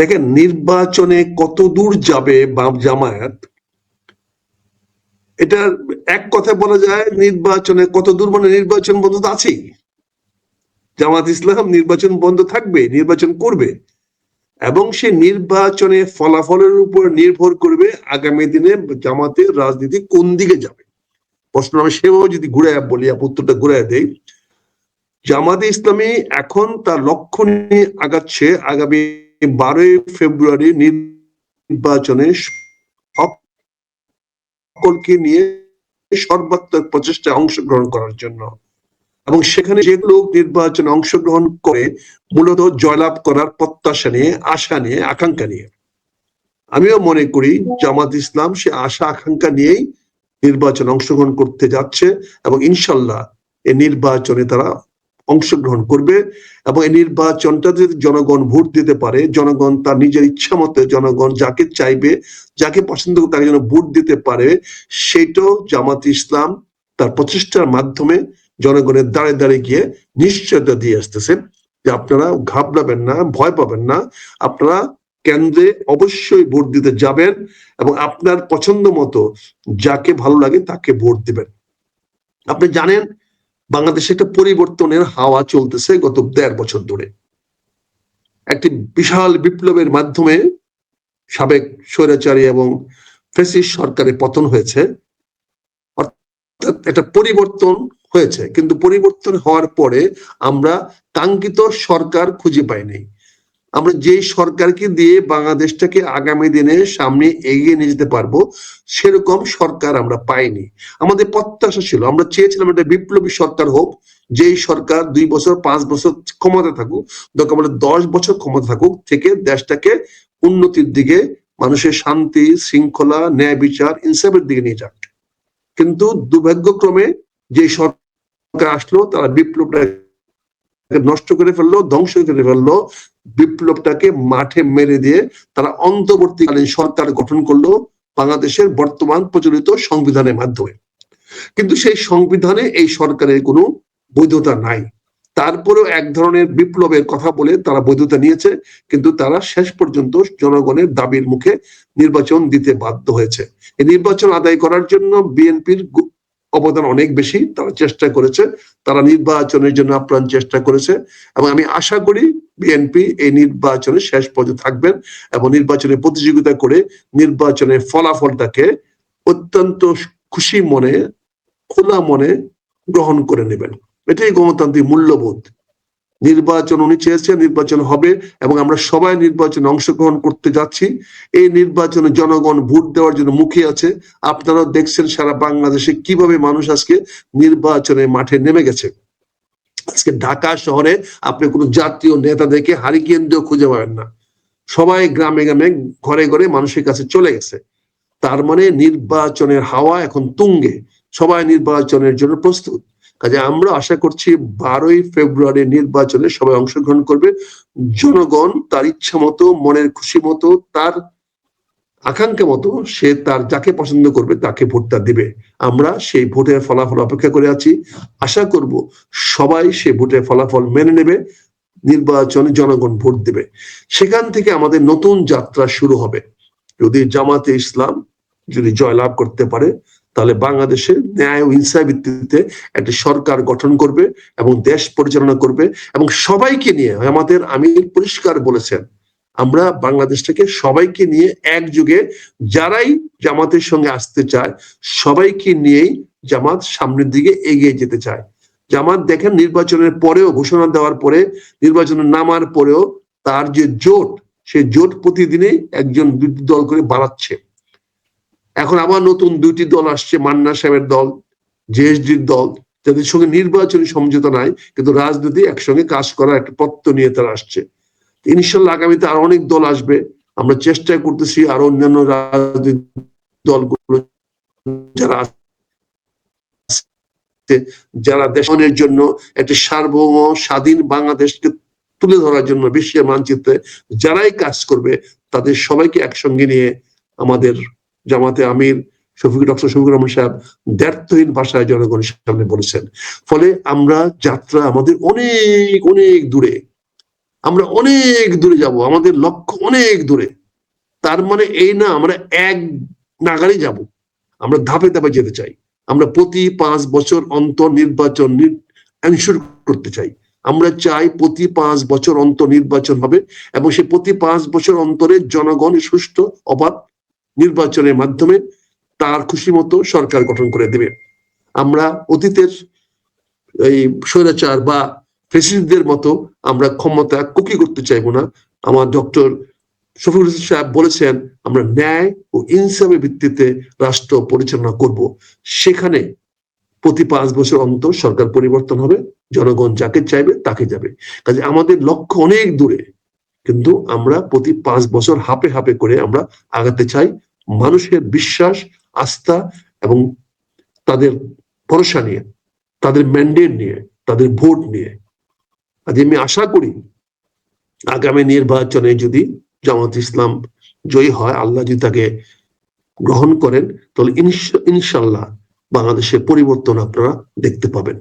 দেখেন, নির্বাচনে কত দূর যাবে বাম জামায়াত? এটা এক কথা বলা যায়, নির্বাচনে কত দূর মানে নির্বাচন বন্ধ তো আছেই। জামাত ইসলাম নির্বাচন বন্ধ থাকবে, নির্বাচন করবে। এবং সে নির্বাচনে ফলাফলের উপর নির্ভর করবে আগামী দিনে জামাতের রাজনীতি কোন দিকে যাবে। প্রশ্ন আমি সেভাবে যদি ঘুরে বলি উত্তরটা ঘুরে দেই। জামাতে ইসলামী এখন তার লক্ষ্য নিয়ে আগাচ্ছে আগামী বারোই ফেব্রুয়ারি নির্বাচনে সকলকে নিয়ে সর্বাত্মক প্রচেষ্টায় অংশগ্রহণ করার জন্য। এবং সেখানে যে লোক নির্বাচনে অংশগ্রহণ করে, মূলত জয়লাভ করার প্রত্যাশা নিয়ে, আশা নিয়ে, আকাঙ্ক্ষা নিয়ে। আমিও মনে করি জামাত ইসলাম সে আশা, আকাঙ্ক্ষা নিয়েই নির্বাচন অংশগ্রহণ করতে যাচ্ছে এবং ইনশাল্লাহ এই নির্বাচনে তারা অংশগ্রহণ করবে এবং এই নির্বাচনটা যদি জনগণ ভোট দিতে পারে, জনগণ তার নিজের ইচ্ছা মতো জনগণ যাকে চাইবে, যাকে পছন্দ করে তাকে যেন ভোট দিতে পারে, সেটাও জামাত ইসলাম তার প্রচেষ্টার মাধ্যমে জনগণের দাঁড়ে দাঁড়িয়ে গিয়ে নিশ্চয়তা দিয়ে আসতেছে। যে আপনারা ঘাবড়াবেন না, ভয় পাবেন না, আপনারা কেন্দ্রে অবশ্যই ভোট দিতে যাবেন এবং আপনার পছন্দ মতো যাকে ভালো লাগে তাকে ভোট দিবেন। আপনি জানেন বাংলাদেশে একটা পরিবর্তনের হাওয়া চলতেছে গত দেড় বছর ধরে। একটি বিশাল বিপ্লবের মাধ্যমে সাবেক স্বৈরাচারী এবং ফেসিস সরকারের পতন হয়েছে। অর্থাৎ একটা পরিবর্তন হয়েছে, কিন্তু পরিবর্তন হওয়ার পরে আমরা কাঙ্ক্ষিত সরকার খুঁজে পাইনি আমরা যেই সরকারকে দিয়ে বাংলাদেশটাকে আগামী দিনে সামনে এগিয়ে নিয়ে যেতে পারব, সেরকম সরকার আমরা পাইনি। আমাদের প্রত্যাশা ছিল, আমরা চেয়েছিলাম একটা বিপ্লবী সরকার হোক, যেই সরকার দুই বছর, পাঁচ বছর ক্ষমতা থাকুক, দরকার বলে দশ বছর ক্ষমতা থাকুক, থেকে দেশটাকে উন্নতির দিকে মানুষের শান্তি, শৃঙ্খলা, ন্যায় বিচার, ইনসাফের দিকে নিয়ে যাক। কিন্তু দুর্ভাগ্যক্রমে যে সরকার আসলো, তারা বিপ্লবটা নষ্ট করে ফেলল, ধ্বংস করে ফেলল। বিপ্লবটাকে মাঠে মেরে দিয়ে তারা অন্তর্বর্তীকালীন সরকার গঠন করল বাংলাদেশের বর্তমান প্রচলিত সংবিধানের মাধ্যমে। কিন্তু সেই সংবিধানে এই সরকারের কোনো বৈধতা নাই। তারপরেও এক ধরনের বিপ্লবের কথা বলে তারা বৈধতা নিয়েছে, কিন্তু তারা শেষ পর্যন্ত জনগণের দাবির মুখে নির্বাচন দিতে বাধ্য হয়েছে। এই নির্বাচন আদায় করার জন্য বিএনপির অবদান অনেক বেশি তারা চেষ্টা করেছে। তারা নির্বাচনের জন্য আপ্রাণ চেষ্টা করেছে এবং আমি আশা করি বিএনপি এই নির্বাচনে শেষ পর্যন্ত থাকবেন এবং নির্বাচনে প্রতিযোগিতা করে নির্বাচনের ফলাফলটাকে অত্যন্ত খুশি মনে, খোলা মনে গ্রহণ করে নেবেন। এটাই গণতান্ত্রিক মূল্যবোধ। নির্বাচন উনি চেয়েছেন, নির্বাচন হবে এবং আমরা সবাই নির্বাচনে অংশগ্রহণ করতে যাচ্ছি। এই নির্বাচনে জনগণ ভোট দেওয়ার জন্য মুখে আছে। আপনারাও দেখছেন সারা বাংলাদেশে কীভাবে মানুষ আজকে নির্বাচনে মাঠে নেমে গেছে। আজকে ঢাকা শহরে আপনি কোনো জাতীয় নেতাদেরকে হারি কেন্দ্র খুঁজে পাবেন না। সবাই গ্রামে গ্রামে, ঘরে ঘরে মানুষের কাছে চলে গেছে। তার মানে নির্বাচনের হাওয়া এখন তুঙ্গে। সবাই নির্বাচনের জন্য প্রস্তুত। কাজে আমরা আশা করছি বারোই ফেব্রুয়ারি নির্বাচনে সবাই অংশগ্রহণ করবে। জনগণ তার ইচ্ছা মতো, মনের খুশি মতো, তার আকাঙ্ক্ষা মতো সে তার যাকে পছন্দ করবে তাকে ভোটটা দিবে। আমরা সেই ভোটের ফলাফল অপেক্ষা করে আছি। আশা করব সবাই সে ভোটের ফলাফল মেনে নেবে, নির্বাচনে জনগণ ভোট দেবে। সেখান থেকে আমাদের নতুন যাত্রা শুরু হবে। যদি জামাতে ইসলাম যদি জয়লাভ করতে পারে তাহলে বাংলাদেশে ন্যায় ও হিংসা ভিত্তিতে একটি সরকার গঠন করবে এবং দেশ পরিচালনা করবে এবং সবাইকে নিয়ে আমাদের আমির পরিষ্কার বলেছেন, আমরা বাংলাদেশটাকে সবাইকে নিয়ে একযুগে যারাই জামাতের সঙ্গে আসতে চায়, সবাইকে নিয়েই জামাত সামনের দিকে এগিয়ে যেতে চায়। জামাত দেখেন নির্বাচনের পরেও, ঘোষণা দেওয়ার পরে, নির্বাচনে নামার পরেও তার যে জোট, সে জোট প্রতিদিনই একজন দল করে বাড়াচ্ছে। এখন আবার নতুন দুইটি দল আসছে, মান্না সাহেবের দল জেএসডির দল। যাদের সঙ্গে নির্বাচনী সমঝোতা নাই, কিন্তু রাজনীতি একসঙ্গে কাজ করার একটা পত্র নিয়ে তারা আসছে। ইনশাল্লাহ আগামীতে আরও অনেক দল আসবে। আমরা চেষ্টা করতেছি আরও অন্যান্য রাজনৈতিক দলগুলো যারা যারা দেশের জন্য একটি সার্বভৌম, স্বাধীন বাংলাদেশকে তুলে ধরার জন্য বিশ্বের মানচিত্রে যারাই কাজ করবে, তাদের সবাইকে একসঙ্গে নিয়ে আমাদের জামাতে আমির শফিক ডক্টর শফিকুর রহমান সাহেব দ্ব্যর্থহীন ভাষায় জনগণের সামনে বলেছেন। ফলে আমরা যাত্রা আমাদের অনেক অনেক দূরে, আমরা অনেক দূরে যাব, আমাদের লক্ষ্য অনেক দূরে। তার মানে এই না, আমরা এক নাগারে যাব, আমরা ধাপে ধাপে যেতে চাই। আমরা প্রতি পাঁচ বছর অন্তর নির্বাচন এনশোর করতে চাই। আমরা চাই প্রতি পাঁচ বছর অন্তর নির্বাচন হবে এবং সে প্রতি পাঁচ বছর অন্তরে জনগণ সুষ্ঠু, অবাধ নির্বাচনের মাধ্যমে তার খুশি মতো সরকার গঠন করে দেবে। আমরা অতীতের এই স্বৈরাচার বা ফেসিলিটিদের মতো আমরা ক্ষমতা কুকি করতে চাইব না। আমার ডক্টর শফিকুল সাহেব বলেছেন, আমরা ন্যায় ও ইনসাফের ভিত্তিতে রাষ্ট্র পরিচালনা করব। সেখানে প্রতি পাঁচ বছর অন্তর সরকার পরিবর্তন হবে, জনগণ যাকে চাইবে তাকে যাবে। কাজে আমাদের লক্ষ্য অনেক দূরে, কিন্তু আমরা প্রতি পাঁচ বছর হাপে হাপে করে আমরা আগাতে চাই। মানুষের বিশ্বাস, আস্থা এবং তাদের ভরসা নিয়ে, তাদের ম্যান্ডেট নিয়ে, তাদের ভোট নিয়ে। আজ আমি আশা করি আগামী নির্বাচনে যদি জামাত ইসলাম জয়ী হয়, আল্লাহ যদি তাকে গ্রহণ করেন, তাহলে ইনশাল্লাহ বাংলাদেশে পরিবর্তন আপনারা দেখতে পাবেন।